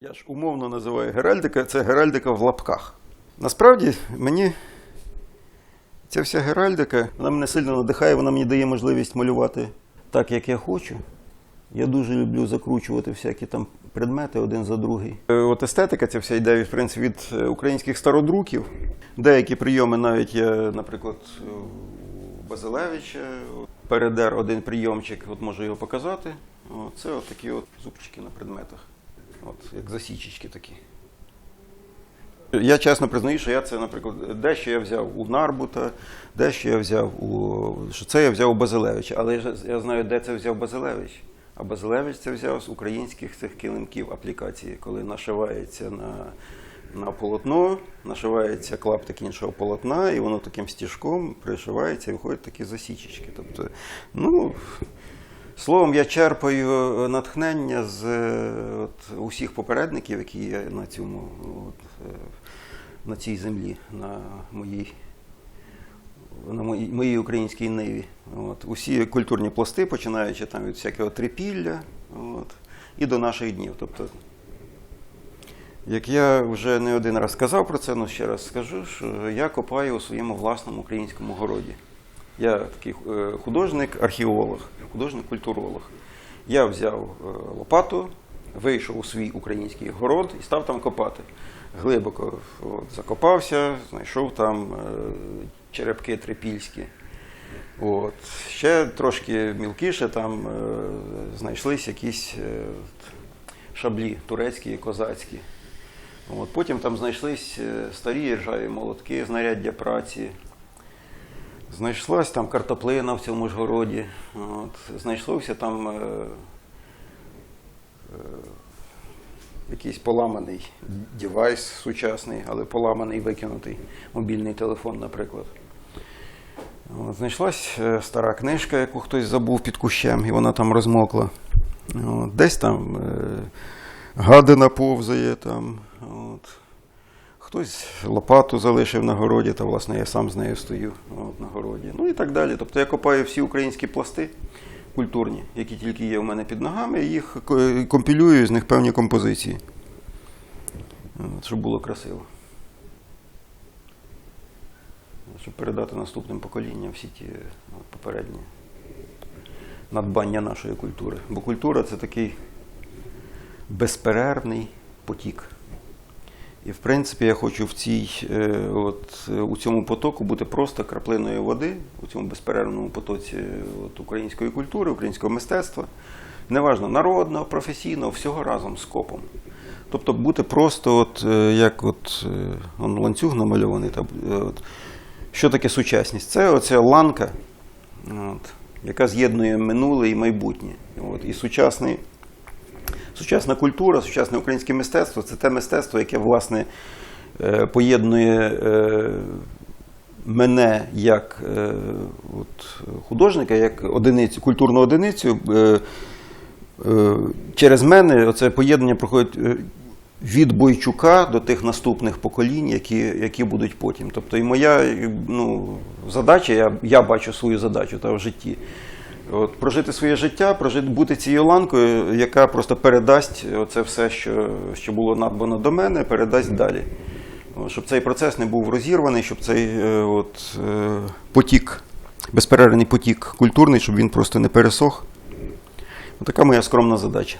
Я ж умовно називаю геральдика, це геральдика в лапках. Насправді мені ця вся геральдика, вона мене сильно надихає, вона мені дає можливість малювати так, як я хочу. Я дуже люблю закручувати всякі там предмети один за другий. Е, От естетика ця вся йде в принципі від е, українських стародруків. Деякі прийоми навіть я, наприклад, у Базилевича передер один прийомчик, от можу його показати. Це от такі от зубчики на предметах. От, як засічечки такі. Я чесно признаю, що я це, наприклад, дещо я взяв у Нарбута, дещо я взяв у. що це я взяв у Базилевича. Але я, знаю, де це взяв Базилевич. А Базилевич це взяв з українських цих килимків аплікації, коли нашивається на, на полотно, нашивається клаптик іншого полотна, і воно таким стіжком пришивається і виходять такі засічечки. Тобто, ну, Словом, я черпаю е, натхнення з е, от, усіх попередників, які є на цьому от, е, на цій землі, на моїй, на моїй, моїй українській ниві. От. Усі культурні пласти, починаючи там від всякого трипілля от, і до наших днів. Тобто, як я вже не один раз сказав про це, але ще раз скажу, що я копаю у своєму власному українському городі. Я такий е, художник, археолог, художник-культуролог. Я взяв е, лопату, вийшов у свій український город і став там копати. Глибоко от, закопався, знайшов там е, черепки трипільські. От. Ще трошки мілкіше там знайшлись якісь шаблі турецькі і козацькі. От. Потім там знайшлись старі ржаві молотки, знаряддя праці. Знайшлась там картоплина в цьому ж городі. От. Знайшовся там е, е, якийсь поламаний девайс сучасний, але поламаний викинутий мобільний телефон, наприклад. От. Знайшлась е, стара книжка, яку хтось забув під кущем, і вона там розмокла. От. Десь там е, гадина повзає там. Хтось лопату залишив на городі, та власне я сам з нею стою от, на городі. Ну і так далі. Тобто я копаю всі українські пласти культурні, які тільки є у мене під ногами, і їх компілюю з них певні композиції. От, щоб було красиво. Щоб передати наступним поколінням всі ті от, попередні надбання нашої культури. Бо культура це такий безперервний потік. І в принципі я хочу в цій, е, от, е, у цьому потоку бути просто краплиною води, у цьому безперервному потоці е, от, української культури, українського мистецтва. Неважно, народного, професійного, всього разом з копом. Тобто бути просто, от, як от, он ланцюг намальований. Та, от, що таке сучасність? Це оця ланка, от, яка з'єднує минуле і майбутнє. От, і сучасний Сучасна культура, сучасне українське мистецтво це те мистецтво, яке власне е, поєднує е, мене як е, художника, як одиницю, культурну одиницю. Через мене це поєднання проходить від Бойчука до тих наступних поколінь, які, які будуть потім. Тобто, і моя ну, задача, я, я бачу свою задачу та в житті. От, прожити своє життя, прожити, бути цією ланкою, яка просто передасть це все, що, що було надбано до мене, передасть далі. От, щоб цей процес не був розірваний, щоб цей е, от, е, потік, безперервний потік культурний, щоб він просто не пересох. Така моя скромна задача.